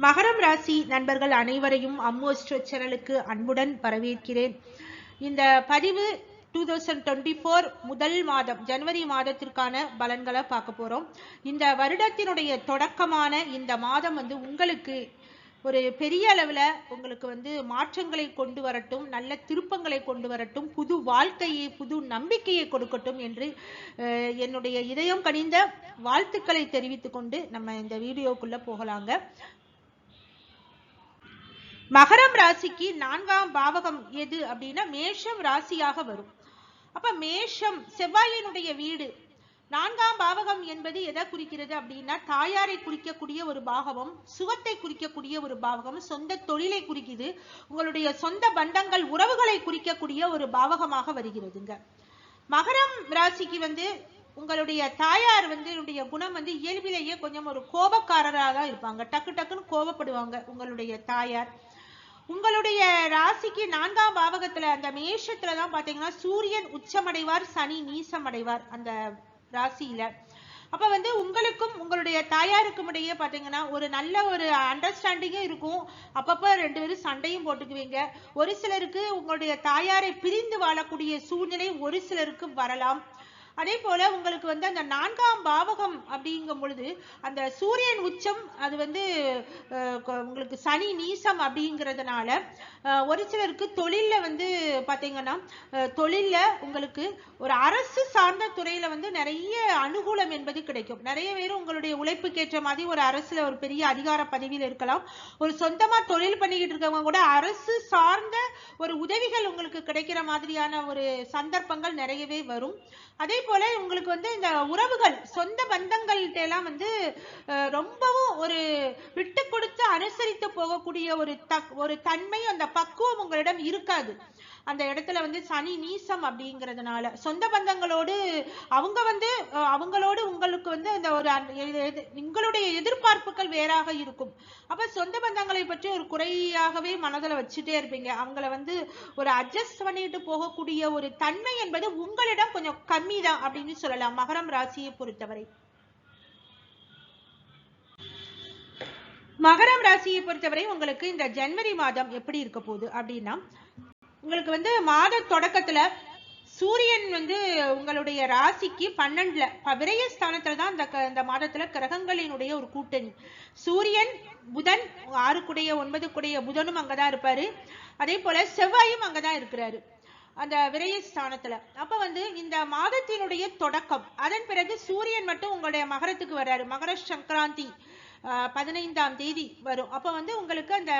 மகரம் ராசி நண்பர்கள் அனைவரையும் அம்மோஸ்ட்ரோ சேனலுக்கு அன்புடன் வரவேற்கிறேன். இந்த பதிவு டூ தௌசண்ட் டுவெண்ட்டி ஃபோர் முதல் மாதம் ஜனவரி மாதத்திற்கான பலன்களை பார்க்க போறோம். இந்த வருடத்தினுடைய தொடக்கமான இந்த மாதம் வந்து உங்களுக்கு ஒரு பெரிய அளவில் உங்களுக்கு வந்து மாற்றங்களை கொண்டு வரட்டும் நல்ல திருப்பங்களை கொண்டு வரட்டும் புது வாழ்க்கையை புது நம்பிக்கையை கொடுக்கட்டும் என்று அஹ், என்னுடைய இதயம் கனிந்த வாழ்த்துக்களை தெரிவித்து கொண்டு நம்ம இந்த வீடியோக்குள்ளே போகலாங்க. மகரம் ராசிக்கு நான்காம் பாவகம் எது அப்படின்னா மேஷம் ராசியாக வரும். அப்ப மேஷம் செவ்வாயினுடைய வீடு. நான்காம் பாவகம் என்பது எதை குறிக்கிறது அப்படின்னா தாயாரை குறிக்கக்கூடிய ஒரு பாகவம் சுகத்தை குறிக்கக்கூடிய ஒரு பாவகம் சொந்த தொழிலை குறிக்குது. உங்களுடைய சொந்த பந்தங்கள் உறவுகளை குறிக்கக்கூடிய ஒரு பாவகமாக வருகிறதுங்க. மகரம் ராசிக்கு வந்து உங்களுடைய தாயார் வந்து என்னுடைய குணம் வந்து இயல்பிலேயே கொஞ்சம் ஒரு கோபக்காரராக தான் இருப்பாங்க. டக்கு டக்குன்னு கோபப்படுவாங்க உங்களுடைய தாயார். உங்களுடைய ராசிக்கு நான்காம் பாவகத்துல அந்த மேஷத்துல தான் பாத்தீங்கன்னா சூரியன் உச்சமடைவார் சனி நீசமடைவார் அந்த ராசியில. அப்ப வந்து உங்களுக்கும் உங்களுடைய தாயாருக்கும் இடையே பாத்தீங்கன்னா ஒரு நல்ல ஒரு அண்டர்ஸ்டாண்டிங்கும் இருக்கும். அப்பப்ப ரெண்டு பேரும் சண்டையும் போட்டுக்குவீங்க. ஒரு சிலருக்கு உங்களுடைய தாயாரை பிரிந்து வாழக்கூடிய சூழ்நிலை ஒரு சிலருக்கு வரலாம். அதே போல உங்களுக்கு வந்து அந்த நான்காம் பாவகம் அப்படிங்கும் பொழுது அந்த சூரியன் உச்சம் அது வந்து உங்களுக்கு சனி நீசம் அப்படிங்கிறதுனால ஒரு சிலருக்கு தொழில்ல வந்து பார்த்தீங்கன்னா தொழில்ல உங்களுக்கு ஒரு அரசு சார்ந்த துறையில வந்து நிறைய அனுகூலம் என்பது கிடைக்கும். நிறைய பேர் உங்களுடைய உழைப்புக்கேற்ற மாதிரி ஒரு அரசுல ஒரு பெரிய அதிகார பதவியில் இருக்கலாம். ஒரு சொந்தமா தொழில் பண்ணிக்கிட்டு இருக்கவங்க கூட அரசு சார்ந்த ஒரு உதவிகள் உங்களுக்கு கிடைக்கிற மாதிரியான ஒரு சந்தர்ப்பங்கள் நிறையவே வரும். அதே போல உங்களுக்கு வந்து இந்த உறவுகள் சொந்த பந்தங்கள்கிட்ட எல்லாம் வந்து அஹ், ரொம்பவும் ஒரு விட்டு கொடுத்து அனுசரித்து போகக்கூடிய ஒரு தக் ஒரு தன்மை அந்த பக்குவம் உங்களிடம் இருக்காது. அந்த இடத்துல வந்து சனி நீசம் அப்படிங்கிறதுனால சொந்த பந்தங்களோடு அவங்க வந்து அவங்களோடு உங்களுக்கு வந்து அந்த ஒரு உங்களுடைய எதிர்பார்ப்புகள் வேறாக இருக்கும். அப்ப சொந்த பந்தங்களை பற்றி ஒரு குறையாகவே மனதுல வச்சுட்டே இருப்பீங்க. அவங்கள வந்து ஒரு அட்ஜஸ்ட் பண்ணிட்டு போகக்கூடிய ஒரு தன்மை என்பது உங்களிடம் கொஞ்சம் கம்மி தான் அப்படின்னு சொல்லலாம் மகரம் ராசியை பொறுத்தவரை. மகரம் ராசியை பொறுத்தவரை உங்களுக்கு இந்த ஜனவரி மாதம் எப்படி இருக்க போகுது அப்படின்னா உங்களுக்கு வந்து மாத தொடக்கத்துல சூரியன் வந்து உங்களுடைய ராசிக்கு பன்னெண்டுல ப- விரயஸ்தானத்துல தான் இந்த க- இந்த மாதத்துல கிரகங்களினுடைய ஒரு கூட்டணி. சூரியன் புதன் ஆறுக்குடைய ஒன்பதுக்குடைய புதனும் அங்கதான் இருப்பாரு. அதே போல செவ்வாயும் அங்கதான் இருக்கிறாரு. அந்த விரயஸ்தானத்துல அப்ப வந்து இந்த மாதத்தினுடைய தொடக்கம் அதன் பிறகு சூரியன் மட்டும் உங்களுடைய மகரத்துக்கு வர்றாரு. மகர சங்கராந்தி. பதினைந்தாம் தேதி வரும். அப்போ வந்து உங்களுக்கு அந்த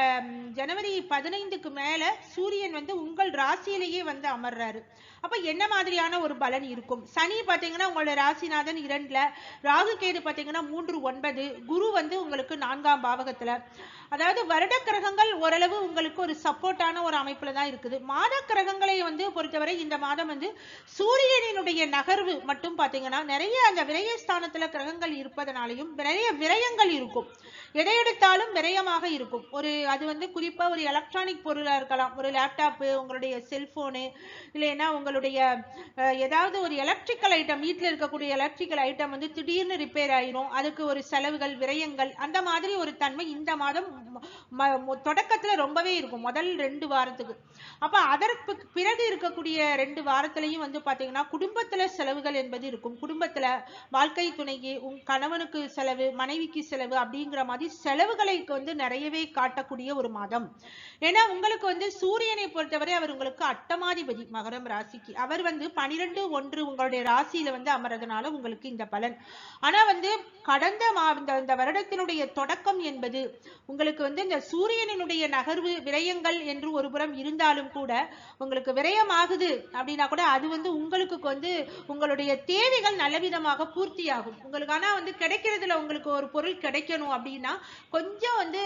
ஜனவரி பதினைந்துக்கு மேலே சூரியன் வந்து உங்கள் ராசியிலேயே வந்து அமர்றாரு. அப்போ என்ன மாதிரியான ஒரு பலன் இருக்கும்? சனி பார்த்தீங்கன்னா உங்களோட ராசிநாதன் இரண்டில். ராகு கேது பார்த்தீங்கன்னா மூன்று ஒன்பது. குரு வந்து உங்களுக்கு நான்காம் பாவகத்தில். அதாவது வருட கிரகங்கள் ஓரளவு உங்களுக்கு ஒரு சப்போர்ட்டான ஒரு அமைப்புல தான் இருக்குது. மாத கிரகங்களை வந்து பொறுத்தவரை இந்த மாதம் வந்து சூரியனினுடைய நகர்வு மட்டும் பாத்தீங்கன்னா நிறைய அந்த விரயஸ்தானத்துல கிரகங்கள் இருப்பதனாலையும் நிறைய விரயங்கள் இருக்கும். எதை எடுத்தாலும் விரயமாக இருக்கும். ஒரு அது வந்து குறிப்பா ஒரு எலக்ட்ரானிக் பொருளா இருக்கலாம். ஒரு லேப்டாப்பு உங்களுடைய செல்போனு இல்லைன்னா உங்களுடைய ஏதாவது ஒரு எலக்ட்ரிக்கல் ஐட்டம் வீட்டில் இருக்கக்கூடிய எலக்ட்ரிக்கல் ஐட்டம் வந்து திடீர்னு ரிப்பேர் ஆயிரும். அதுக்கு ஒரு செலவுகள் விரயங்கள் அந்த மாதிரி ஒரு தன்மை இந்த மாதம் தொடக்கத்துல ரொம்பவே இருக்கும். முதல் ரெண்டு வாரத்துக்கு. அப்ப அதற்கு பிறகு இருக்கக்கூடிய ரெண்டு வாரத்திலையும் வந்து பாத்தீங்கன்னா குடும்பத்துல செலவுகள் என்பது இருக்கும். குடும்பத்துல வாழ்க்கை துணைக்கு உன் கணவனுக்கு செலவு மனைவிக்கு செலவு அப்படிங்கிற மாதிரி செலவுகளை வந்து நிறையவே காட்டக்கூடிய ஒரு மாதம். ஏன்னா உங்களுக்கு வந்து சூரியனை பொறுத்தவரை அவர் உங்களுக்கு அட்டமாதிபதி மகரம் ராசிக்கு. அவர் வந்து பனிரெண்டு ஒன்று உங்களுடைய ராசியில வந்து அமர்றதுனால உங்களுக்கு இந்த பலன். ஆனா வந்து கடந்த மா இந்த இந்த வருடத்தினுடைய தொடக்கம் என்பது உங்களுக்கு வந்து இந்த சூரியனினுடைய நகர்வு விரயங்கள் என்று ஒரு புறம் இருந்தாலும் கூட உங்களுக்கு விரயமாகுது அப்படின்னா கூட அது வந்து உங்களுக்கு வந்து உங்களுடைய தேவைகள் நல்ல விதமாக பூர்த்தியாகும். உங்களுக்கு ஆனா வந்து கிடைக்கிறதுல உங்களுக்கு ஒரு பொருள் கிடைக்கணும் அப்படின்னா கொஞ்சம் வந்து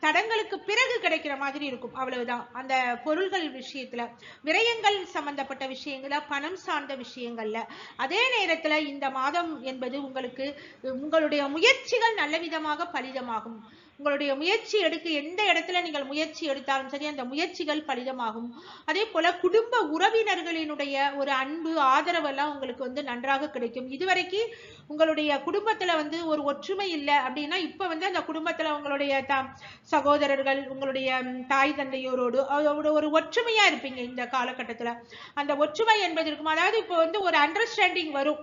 தடங்களுக்கு பிறகு கிடைக்கிற மாதிரி இருக்கும். அவ்வளவுதான். அந்த பொருள்கள் விஷயத்துல விரயங்கள் சம்பந்தப்பட்ட விஷயங்கள பணம் சார்ந்த விஷயங்கள்ல. அதே நேரத்துல இந்த மாதம் என்பது உங்களுக்கு உங்களுடைய முயற்சிகள் நல்ல விதமாக பலிதமாகும். உங்களுடைய முயற்சி எடுக்க எந்த இடத்துல நீங்கள் முயற்சி எடுத்தாலும் சரி அந்த முயற்சிகள் பலிதமாகும். அதே போல குடும்ப உறவினர்களினுடைய ஒரு அன்பு ஆதரவு எல்லாம் உங்களுக்கு வந்து நன்றாக கிடைக்கும். இதுவரைக்கும் உங்களுடைய குடும்பத்துல வந்து ஒரு ஒற்றுமை இல்லை அப்படின்னா இப்ப வந்து அந்த குடும்பத்துல உங்களுடைய த சகோதரர்கள் உங்களுடைய தாய் தந்தையோரோடு அதோட ஒரு ஒற்றுமையா இருப்பீங்க இந்த காலகட்டத்துல. அந்த ஒற்றுமை என்பது இருக்கும்? அதாவது இப்போ வந்து ஒரு அண்டர்ஸ்டாண்டிங் வரும்.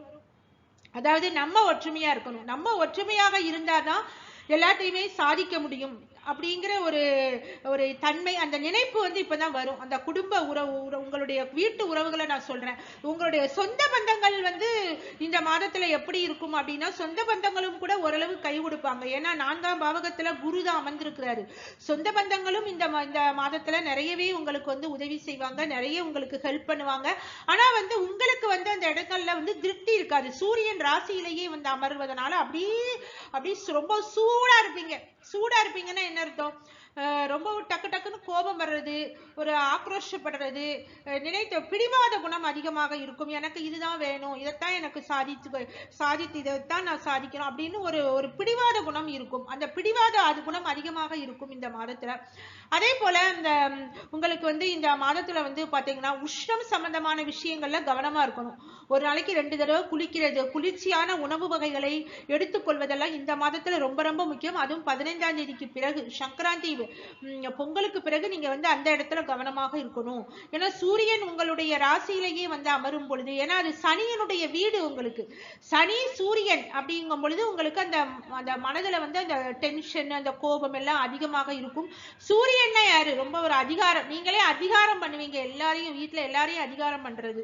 அதாவது நம்ம ஒற்றுமையா இருக்கணும். நம்ம ஒற்றுமையாக இருந்தாதான் எல்லாத்தையுமே சாதிக்க முடியும். அப்படிங்கிற ஒரு ஒரு தன்மை அந்த நினைப்பு வந்து இப்பதான் வரும். அந்த குடும்ப உறவு உற- உங்களுடைய வீட்டு உறவுகளை நான் சொல்றேன். உங்களுடைய சொந்த பந்தங்கள் வந்து இந்த மாதத்துல எப்படி இருக்கும் அப்படின்னா சொந்த பந்தங்களும் கூட ஓரளவு கை கொடுப்பாங்க. ஏன்னா நான்காம் பாவகத்துல குரு தான் அமர்ந்திருக்கிறாரு. சொந்த பந்தங்களும் இந்த இந்த மாதத்துல நிறையவே உங்களுக்கு வந்து உதவி செய்வாங்க நிறைய உங்களுக்கு ஹெல்ப் பண்ணுவாங்க. ஆனா வந்து உங்களுக்கு வந்து அந்த இடங்கள்ல வந்து திருப்தி இருக்காது. சூரியன் ராசியிலேயே வந்து அமர்வதனால அப்படியே அப்படியே ரொம்ப சூடா இருப்பீங்க. சூடா இருப்பீங்கன்னா என்ன அர்த்தம்? ரொம்ப டக்கு டக்குன்னு கோபம் வர்றது ஒரு ஆக்ரோஷப்படுறது நினைத்த பிடிவாத குணம் அதிகமாக இருக்கும். எனக்கு இதுதான் வேணும் இதைத்தான் எனக்கு சாதித்து சாதித்து இதைத்தான் நான் சாதிக்கணும் அப்படின்னு ஒரு ஒரு பிடிவாத குணம் இருக்கும். அந்த பிடிவாத அது குணம் அதிகமாக இருக்கும் இந்த மாதத்துல. அதே போல இந்த உங்களுக்கு வந்து இந்த மாதத்துல வந்து பாத்தீங்கன்னா உஷ்ணம் சம்பந்தமான விஷயங்கள்ல கவனமா இருக்கணும். ஒரு நாளைக்கு ரெண்டு தடவை குளிக்கிறது குளிர்ச்சியான உணவு வகைகளை எடுத்துக்கொள்வதெல்லாம் இந்த மாதத்துல ரொம்ப ரொம்ப முக்கியம். அதுவும் பதினைந்தாம் தேதிக்கு பிறகு. சங்கராந்தி பொங்கலுக்கு பிறகு நீங்க வந்து அந்த இடத்துல கவனமாக இருக்கணும். ஏன்னா சூரியன் உங்களுடைய ராசியிலேயே வந்து அமரும் பொழுது ஏன்னா அது சனியனுடைய வீடு உங்களுக்கு. சனி சூரியன் அப்படிங்கும் பொழுது உங்களுக்கு அந்த அந்த மனதுல வந்து அந்த டென்ஷன் அந்த கோபம் எல்லாம் அதிகமாக இருக்கும். சூரியன்னா யாரு? ரொம்ப ஒரு அதிகாரம். நீங்களே அதிகாரம் பண்ணுவீங்க. எல்லாரையும் வீட்டுல எல்லாரையும் அதிகாரம் பண்றது.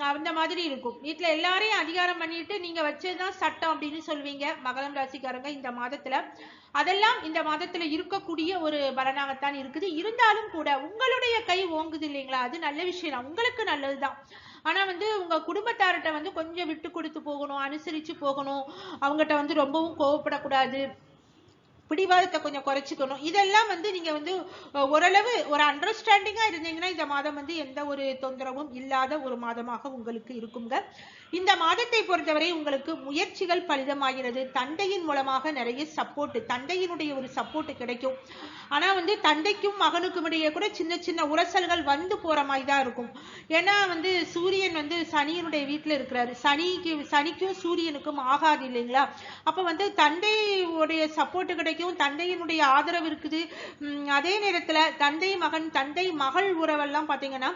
அந்த மாதிரி இருக்கும். வீட்டில் எல்லாரையும் அதிகாரம் பண்ணிட்டு நீங்க வச்சதுதான் சட்டம் அப்படின்னு சொல்வீங்க மகளம் ராசிக்காரங்க இந்த மாதத்துல. அதெல்லாம் இந்த மாதத்துல இருக்கக்கூடிய ஒரு பலனாகத்தான் இருக்குது. இருந்தாலும் கூட உங்களுடைய கை ஓங்குது இல்லைங்களா? அது நல்ல விஷயம் தான். உங்களுக்கு நல்லதுதான். ஆனா வந்து உங்க குடும்பத்தார்கிட்ட வந்து கொஞ்சம் விட்டு கொடுத்து போகணும் அனுசரிச்சு போகணும். அவங்ககிட்ட வந்து ரொம்பவும் கோவப்படக்கூடாது. பிடிவாதத்தை கொஞ்சம் குறைச்சிக்கணும். இதெல்லாம் வந்து நீங்க வந்து ஓரளவு ஒரு அண்டர்ஸ்டாண்டிங்கா இருந்தீங்கன்னா இந்த மாதம் வந்து எந்த ஒரு தொந்தரவும் இல்லாத ஒரு மாதமாக உங்களுக்கு இருக்குங்க. இந்த மாதத்தை பொறுத்தவரை உங்களுக்கு முயற்சிகள் பலிதமாகிறது. தந்தையின் மூலமாக நிறைய சப்போர்ட் தந்தையினுடைய ஒரு சப்போர்ட் கிடைக்கும். ஆனா வந்து தந்தைக்கும் மகனுக்கும் இடையே கூட சின்ன சின்ன உரசல்கள் வந்து போற மாதிரி தான் இருக்கும். ஏன்னா வந்து சூரியன் வந்து சனியினுடைய வீட்டுல இருக்கிறாரு. சனிக்கு சனிக்கும் சூரியனுக்கும் ஆகாது இல்லைங்களா? அப்ப வந்து தந்தையுடைய சப்போர்ட் கிடைக்கும். தந்தையினுடைய ஆதரவு இருக்குது. அதே நேரத்துல தந்தை மகன் தந்தை மகள் உறவெல்லாம் பாத்தீங்கன்னா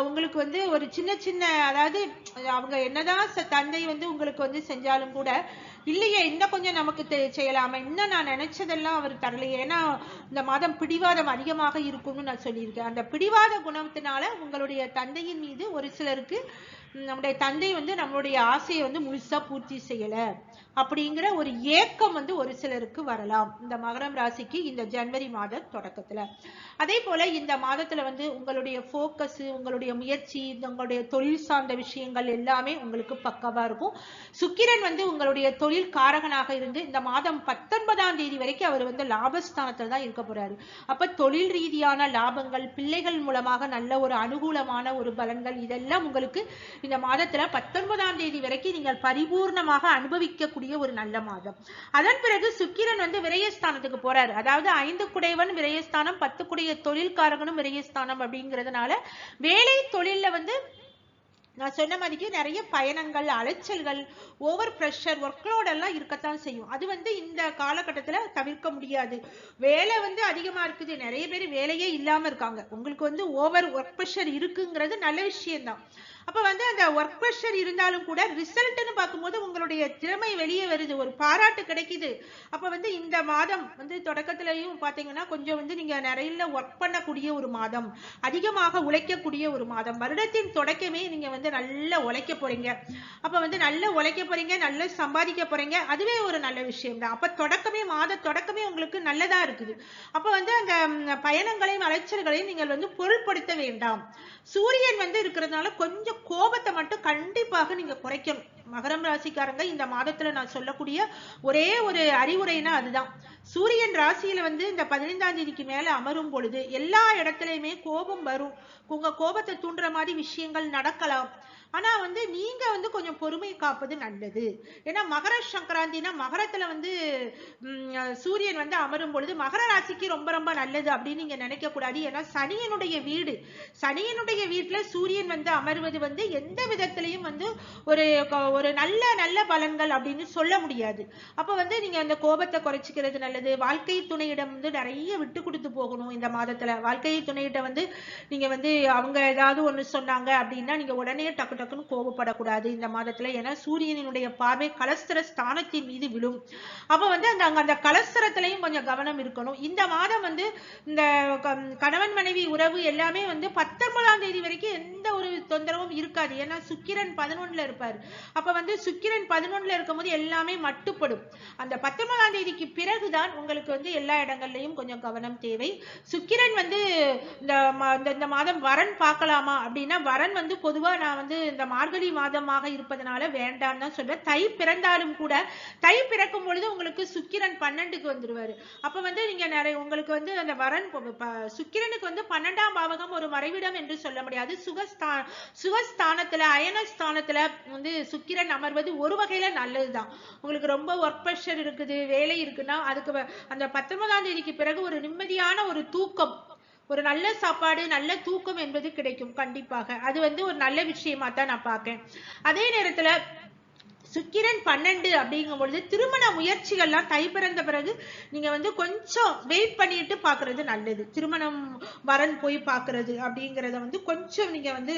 உங்களுக்கு வந்து ஒரு சின்ன சின்ன அதாவது அவங்க என்னதான் தந்தை வந்து உங்களுக்கு வந்து செஞ்சாலும் கூட இல்லையே இன்னும் கொஞ்சம் நமக்கு தெ- செய்யலாமே. இன்னும் நான் நினைச்சதெல்லாம் அவர் தரலையே. ஏன்னா இந்த மாதம் பிடிவாதம் அதிகமாக இருக்கும்னு நான் சொல்லியிருக்கேன். அந்த பிடிவாத குணத்தினால உங்களுடைய தந்தையின் மீது ஒரு சிலருக்கு நம்முடைய தந்தை வந்து நம்மளுடைய ஆசையை வந்து முழுசா பூர்த்தி செய்யல. அப்படிங்கிற ஒரு ஏக்கம் வந்து ஒரு சிலருக்கு வரலாம். இந்த மகரம் ராசிக்கு இந்த ஜனவரி மாத தொடக்கத்துல. அதே போல இந்த மாதத்துல வந்து உங்களுடைய ஃபோக்கஸ் உங்களுடைய முயற்சி உங்களுடைய தொழில் சார்ந்த விஷயங்கள் எல்லாமே உங்களுக்கு பக்கவா இருக்கும். சுக்கிரன் வந்து உங்களுடைய தொழில் காரகனாக இருந்து இந்த மாதம் பத்தொன்பதாம் தேதி வரைக்கும் அவர் வந்து லாபஸ்தானத்துல தான் இருக்க போறாரு. அப்ப தொழில் ரீதியான லாபங்கள் பிள்ளைகள் மூலமாக நல்ல ஒரு அனுகூலமான ஒரு பலன்கள் இதெல்லாம் உங்களுக்கு இந்த மாதத்துல பத்தொன்பதாம் தேதி வரைக்கும் நீங்கள் பரிபூர்ணமாக அனுபவிக்கக்கூடிய ஒரு நல்ல மாதம். அதன் பிறகு சுக்கிரன் வந்து விரயஸ்தானத்துக்கு போறாரு. அதாவது ஐந்து குடைவன் விரயஸ்தானம் பத்து குடைய தொழில்காரகனும் விரயஸ்தானம் அப்படிங்கிறதுனால வேலை தொழில்ல வந்து நான் சொன்ன மாதிரிக்கு நிறைய பயணங்கள் அலைச்சல்கள் ஓவர் ப்ரெஷர் ஒர்க்லோட் எல்லாம் இருக்கத்தான் செய்யும். அது வந்து இந்த காலகட்டத்துல தவிர்க்க முடியாது. வேலை வந்து அதிகமா இருக்குது. நிறைய பேர் வேலையே இல்லாம இருக்காங்க. உங்களுக்கு வந்து ஓவர் ஒர்க் ப்ரெஷர் இருக்குங்கிறது நல்ல விஷயம்தான். அப்ப வந்து அந்த ஒர்க் ப்ரெஷர் இருந்தாலும் கூட ரிசல்ட்னு பார்க்கும்போது உங்களுடைய திறமை வெளியே வருது. ஒரு பாராட்டு கிடைக்குது. அப்ப வந்து இந்த மாதம் வந்து தொடக்கத்திலையும் பாத்தீங்கன்னா கொஞ்சம் வந்து நீங்க நிறைய ஒர்க் பண்ணக்கூடிய ஒரு மாதம் அதிகமாக உழைக்கக்கூடிய ஒரு மாதம். வருடத்தின் தொடக்கமே நீங்க வந்து நல்லா உழைக்க போறீங்க. அப்ப வந்து நல்லா உழைக்க போறீங்க நல்லா சம்பாதிக்க போறீங்க. அதுவே ஒரு நல்ல விஷயம் தான் அப்ப தொடக்கமே மாத தொடக்கமே உங்களுக்கு நல்லதா இருக்குது. அப்ப வந்து அந்த பயணங்களையும் அலைச்சல்களையும் நீங்கள் வந்து பொருட்படுத்த வேண்டாம். சூரியன் வந்து இருக்கிறதுனால கொஞ்சம் கோபத்தை மட்டும் கண்டிப்பாக நீங்க குறைக்கணும். மகரம் ராசிக்காரங்க இந்த மாதத்துல நான் சொல்லக்கூடிய ஒரே ஒரு அறிவுரைனா அதுதான். சூரியன் ராசியில வந்து இந்த பதினைந்தாம் தேதிக்கு மேல அமரும் பொழுது எல்லா இடத்துலயுமே கோபம் வரும். உங்க கோபத்தை தூண்டுற மாதிரி விஷயங்கள் நடக்கலாம். ஆனா வந்து நீங்க வந்து கொஞ்சம் பொறுமை காப்பது நல்லது. ஏன்னா மகர சங்கராந்தினா மகரத்துல வந்து சூரியன் வந்து அமரும் பொழுது மகர ராசிக்கு ரொம்ப ரொம்ப நல்லது அப்படின்னு நீங்க நினைக்க கூடாது. ஏன்னா சனியனுடைய வீடு சனியனுடைய வீட்டுல சூரியன் வந்து அமர்வது வந்து எந்த விதத்திலையும் வந்து ஒரு ஒரு நல்ல நல்ல பலன்கள் அப்படின்னு சொல்ல முடியாது. அப்ப வந்து நீங்க அந்த கோபத்தை குறைச்சிக்கிறது நல்லது. வாழ்க்கை துணையிடம் வந்து நிறைய விட்டு கொடுத்து போகணும் இந்த மாதத்துல. வாழ்க்கை துணையிட்ட வந்து நீங்க வந்து அவங்க ஏதாவது ஒண்ணு சொன்னாங்க அப்படின்னா நீங்க உடனே டக்கு டக்குன்னு கோபப்படக்கூடாது. இந்த மாதத்துல ஏன்னா சூரியனினுடைய பார்வை கலஸ்தர ஸ்தானத்தின் மீது விழும். அப்ப வந்து அந்த அங்க அந்த கலஸ்தரத்திலையும் கொஞ்சம் கவனம் இருக்கணும். இந்த மாதம் வந்து இந்த க- கணவன் மனைவி உறவு எல்லாமே வந்து பத்தொன்பதாம் தேதி வரைக்கும் எந்த ஒரு தொந்தரவும் இருக்காது. ஏன்னா சுக்கிரன் பதினொன்னுல இருப்பாரு. அப்ப வந்து சுக்கிரன் பதினொன்னுல இருக்கும்போது எல்லாமே மட்டுப்படும். அந்த பத்தொன்பதாம் தேதிக்கு பிறகுதான் உங்களுக்கு வந்து எல்லா இடங்கள்லயும் கொஞ்சம் கவனம் தேவை. சுக்கிரன் வந்து இந்த இந்த- மாதம் வரன் பார்க்கலாமா அப்படின்னா வரன் வந்து பொதுவா நான் வந்து இந்த மார்கழி மாதமாக இருப்பதனால வேண்டாம்னு தான் சொல்றேன் தை பிறந்தாலும் கூட தை பிறக்கும் பொழுது உங்களுக்கு சுக்கிரன் பன்னெண்டுக்கு வந்துருவாரு. அப்ப வந்து நீங்க நிறைய உங்களுக்கு வந்து அந்த வரன் சுக்கிரனுக்கு வந்து பன்னெண்டாம் பாவகம் ஒரு மறைவிடம் என்று சொல்ல முடியாது. சுகஸ்த சுகஸ்தானத்துல அயனஸ்தானத்துல வந்து சுக்கிரன் அமர்வது ஒரு வகையில நல்லதுதான். உங்களுக்கு ரொம்ப ஒர்க் ப்ரெஷர் இருக்குது வேலை இருக்குன்னா அதுக்கு அந்த பத்தொன்பதாம் தேதிக்கு பிறகு ஒரு நிம்மதியான ஒரு தூக்கம் ஒரு நல்ல சாப்பாடு நல்ல தூக்கம் என்பது கிடைக்கும் கண்டிப்பாக. அது வந்து ஒரு நல்ல விஷயமா தான் நான் பார்க்கேன். அதே நேரத்துல சுக்கிரன் பன்னெண்டு அப்படிங்கும் பொழுது திருமண முயற்சிகள்லாம் தை பிறந்த பிறகு நீங்க வந்து கொஞ்சம் வெயிட் பண்ணிட்டு பாக்குறது நல்லது. திருமணம் வரன் போய் பாக்குறது அப்படிங்கறத வந்து கொஞ்சம் நீங்க வந்து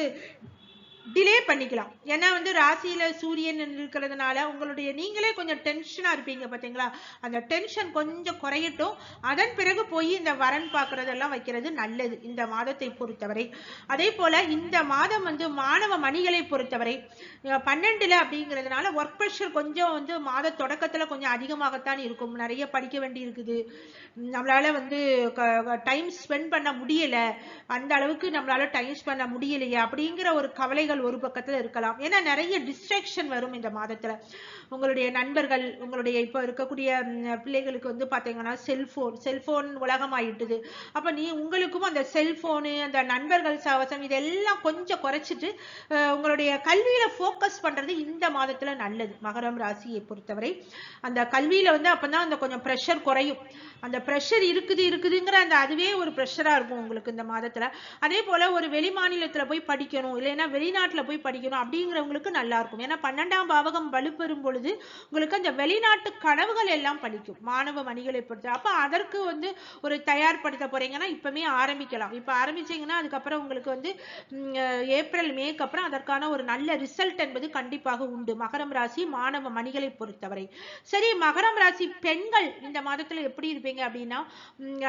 டிலே பண்ணிக்கலாம். ஏன்னா வந்து ராசியில சூரியன் இருக்கிறதுனால உங்களுடைய நீங்களே கொஞ்சம் டென்ஷனா இருப்பீங்க பாத்தீங்களா? அந்த டென்ஷன் கொஞ்சம் குறையட்டும். அதன் பிறகு போய் இந்த வரன் பார்க்கறதெல்லாம் வைக்கிறது நல்லது இந்த மாதத்தை பொறுத்தவரை. அதே போல இந்த மாதம் வந்து மாணவ மணிகளை பொறுத்தவரை பன்னெண்டுல அப்படிங்கிறதுனால ஒர்க் ப்ரெஷர் கொஞ்சம் வந்து மாத தொடக்கத்துல கொஞ்சம் அதிகமாகத்தான் இருக்கும். நிறைய படிக்க வேண்டி இருக்குது நம்மளால வந்து டைம் ஸ்பெண்ட் பண்ண முடியல. அந்த அளவுக்கு நம்மளால டைம் பண்ண முடியலையே அப்படிங்கிற ஒரு கவலைகள் ஒரு பக்கத்துல இருக்கலாம். ஏன்னா நிறைய டிஸ்ட்ராக்ஷன் வரும் இந்த மாதத்துல. உங்களுடைய நண்பர்கள் உங்களுடைய இப்ப இருக்கக்கூடிய பிள்ளைகளுக்கு வந்து பாத்தீங்கன்னா செல்போன் செல்போன் உலகம் ஆயிட்டுது அப்ப நீ உங்களுக்கும் அந்த செல்போனு அந்த நண்பர்கள் சவசம் இதெல்லாம் கொஞ்சம் குறைச்சிட்டு உங்களுடைய கல்வியில ஃபோக்கஸ் பண்றது இந்த மாதத்துல நல்லது. மகரம் ராசியை பொறுத்தவரை அந்த கல்வியில வந்து அப்பதான் அந்த கொஞ்சம் ப்ரெஷர் குறையும். அந்த ப்ரெஷர் இருக்குது இருக்குதுங்கிற அந்த அதுவே ஒரு ப்ரெஷரா இருக்கும் உங்களுக்கு இந்த மாதத்துல. அதே போல ஒரு வெளி மாநிலத்துல போய் படிக்கணும் இல்லைன்னா வெளிநாட்டில் போய் படிக்கணும் அப்படிங்கிறவங்களுக்கு நல்லா இருக்கும். ஏன்னா பன்னெண்டாம் பாவகம் வலுப்பெறும் பொழுது உங்களுக்கு அந்த வெளிநாட்டு கனவுகள் எல்லாம் படிக்கும் மாணவ மணிகளை பொறுத்து. அப்போ அதற்கு வந்து ஒரு தயார்படுத்த போறீங்கன்னா இப்பவுமே ஆரம்பிக்கலாம். இப்போ ஆரம்பிச்சீங்கன்னா அதுக்கப்புறம் உங்களுக்கு வந்து ஏப்ரல் மேக்கு அப்புறம் அதற்கான ஒரு நல்ல ரிசல்ட் என்பது கண்டிப்பாக உண்டு. மகரம் ராசி மாணவ மணிகளை பொறுத்தவரை. சரி மகரம் ராசி பெண்கள் இந்த மாதத்தில் எப்படி இருப்பீங்க அப்படின்னா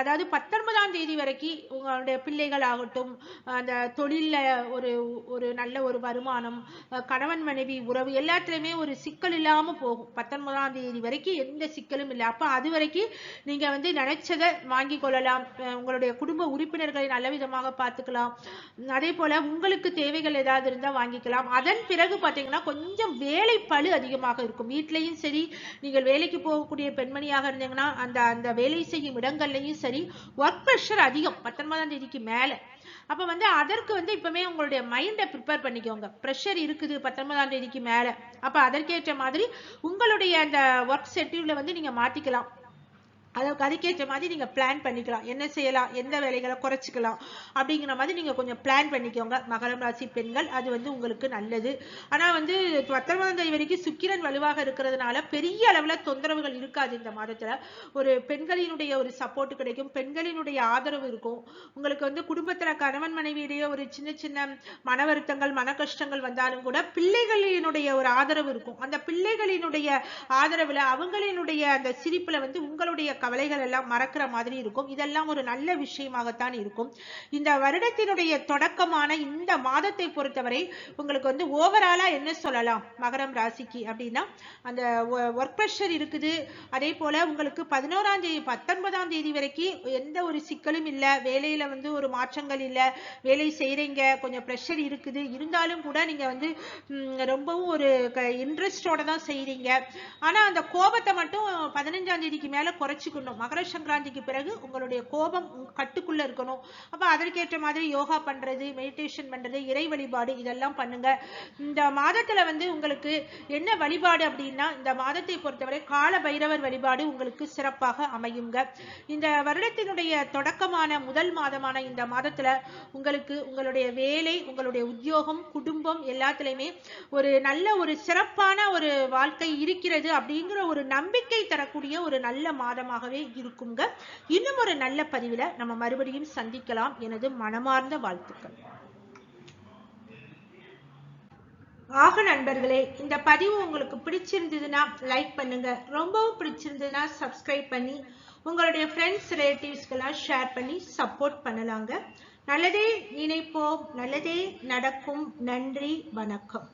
அதாவது பத்தொன்பதாம் தேதி வரைக்கும் உங்களுடைய பிள்ளைகள் ஆகட்டும் அந்த தொழிலில் ஒரு ஒரு நல்ல ஒரு வருமானம் கணவன் மனைவி உறவு எல்லாத்துலயுமே ஒரு சிக்கல் இல்லாம போகும். பத்தொன்பதாம் தேதி வரைக்கும் எந்த சிக்கலும் இல்லை. அப்ப அது வரைக்கும் நீங்க வந்து நினைச்சதை வாங்கி கொள்ளலாம். உங்களுடைய குடும்ப உறுப்பினர்களை நல்ல விதமாக பார்த்துக்கலாம். அதே போல உங்களுக்கு தேவைகள் ஏதாவது இருந்தா வாங்கிக்கலாம். அதன் பிறகு பாத்தீங்கன்னா கொஞ்சம் வேலை பழு அதிகமாக இருக்கும். வீட்லயும் சரி நீங்கள் வேலைக்கு போகக்கூடிய பெண்மணியாக இருந்தீங்கன்னா அந்த அந்த வேலை செய்யும் இடங்கள்லையும் சரி ஒர்க் ப்ரெஷர் அதிகம். பத்தொன்பதாம் தேதிக்கு மேல. அப்ப வந்து அதற்கு வந்து இப்பவுமே உங்களுடைய மைண்டை ப்ரிப்பேர் பண்ணிக்கோங்க. ப்ரெஷர் இருக்குது பத்தொன்பதாம் தேதிக்கு மேல. அப்ப அதற்கேற்ற மாதிரி உங்களுடைய அந்த ஒர்க் ஷெட்யூல வந்து நீங்க மாத்திக்கலாம். அதற்கு அதுக்கேற்ற மாதிரி நீங்க பிளான் பண்ணிக்கலாம். என்ன செய்யலாம்? எந்த வேலைகளை குறைச்சிக்கலாம்? அப்படிங்கிற மாதிரி நீங்க கொஞ்சம் பிளான் பண்ணிக்கோங்க. மகரம் ராசி பெண்கள் அது வந்து உங்களுக்கு நல்லது. ஆனா வந்து பத்தொன்பதாம் தேதி வரைக்கும் சுக்கிரன் வலுவாக இருக்கிறதுனால பெரிய அளவுல தொந்தரவுகள் இருக்காது இந்த மாதத்துல. ஒரு பெண்களினுடைய ஒரு சப்போர்ட் கிடைக்கும். பெண்களினுடைய ஆதரவு இருக்கும். உங்களுக்கு வந்து குடும்பத்துல கணவன் மனைவியிடையே ஒரு சின்ன சின்ன மன வருத்தங்கள் மன கஷ்டங்கள் வந்தாலும் கூட பிள்ளைகளினுடைய ஒரு ஆதரவு இருக்கும். அந்த பிள்ளைகளினுடைய ஆதரவுல அவங்களினுடைய அந்த சிரிப்புல வந்து உங்களுடைய கவலைகள் எல்லாம் மறக்கிற மாதிரி இருக்கும். இதெல்லாம் ஒரு நல்ல விஷயமாகத்தான் இருக்கும். இந்த வருடத்தினுடைய தொடக்கமான இந்த மாதத்தை பொறுத்தவரை உங்களுக்கு வந்து ஓவராலா என்ன சொல்லலாம்? மகரம் ராசிக்கு அப்படின்னா அந்த ஒர்க் ப்ரெஷர் இருக்குது. அதே போல உங்களுக்கு பதினோராம் தேதி பத்தொன்பதாம் தேதி வரைக்கும் எந்த ஒரு சிக்கலும் இல்ல. வேலையில வந்து ஒரு மாற்றங்கள் இல்லை. வேலை செய்யறீங்க கொஞ்சம் ப்ரெஷர் இருக்குது. இருந்தாலும் கூட நீங்க வந்து ரொம்பவும் ஒரு இன்ட்ரெஸ்டோட தான் செய்யறீங்க ஆனா அந்த கோபத்தை மட்டும் பதினஞ்சாம் தேதிக்கு மேல குறைச்சி வச்சுக்கணும் மகர சங்கராந்திக்கு பிறகு உங்களுடைய கோபம் கட்டுக்குள்ள இருக்கணும். அப்ப அதற்கேற்ற மாதிரி யோகா பண்றது மெடிடேஷன் பண்றது இறை வழிபாடு இதெல்லாம் பண்ணுங்க. இந்த மாதத்துல வந்து உங்களுக்கு என்ன வழிபாடு அப்படின்னா இந்த மாதத்தை பொறுத்தவரை கால பைரவர் வழிபாடு உங்களுக்கு சிறப்பாக அமையுங்க. இந்த வருடத்தினுடைய தொடக்கமான முதல் மாதமான இந்த மாதத்துல உங்களுக்கு உங்களுடைய வேலை உங்களுடைய உத்தியோகம் குடும்பம் எல்லாத்துலயுமே ஒரு நல்ல ஒரு சிறப்பான ஒரு வாழ்க்கை இருக்கிறது அப்படிங்கிற ஒரு நம்பிக்கை தரக்கூடிய ஒரு நல்ல மாதமாக மாதமாகவே இருக்குங்க. இன்னும் ஒரு நல்ல பதிவில நம்ம மறுபடியும் சந்திக்கலாம். எனது மனமார்ந்த வாழ்த்துக்கள். ஆக நண்பர்களே இந்த பதிவு உங்களுக்கு பிடிச்சிருந்ததுன்னா லைக் பண்ணுங்க. ரொம்பவும் பிடிச்சிருந்ததுன்னா சப்ஸ்கிரைப் பண்ணி உங்களுடைய ஃப்ரெண்ட்ஸ் ரிலேட்டிவ்ஸ்க்கெல்லாம் ஷேர் பண்ணி சப்போர்ட் பண்ணலாங்க. நல்லதே நினைப்போம். நல்லதே நடக்கும். நன்றி. வணக்கம்.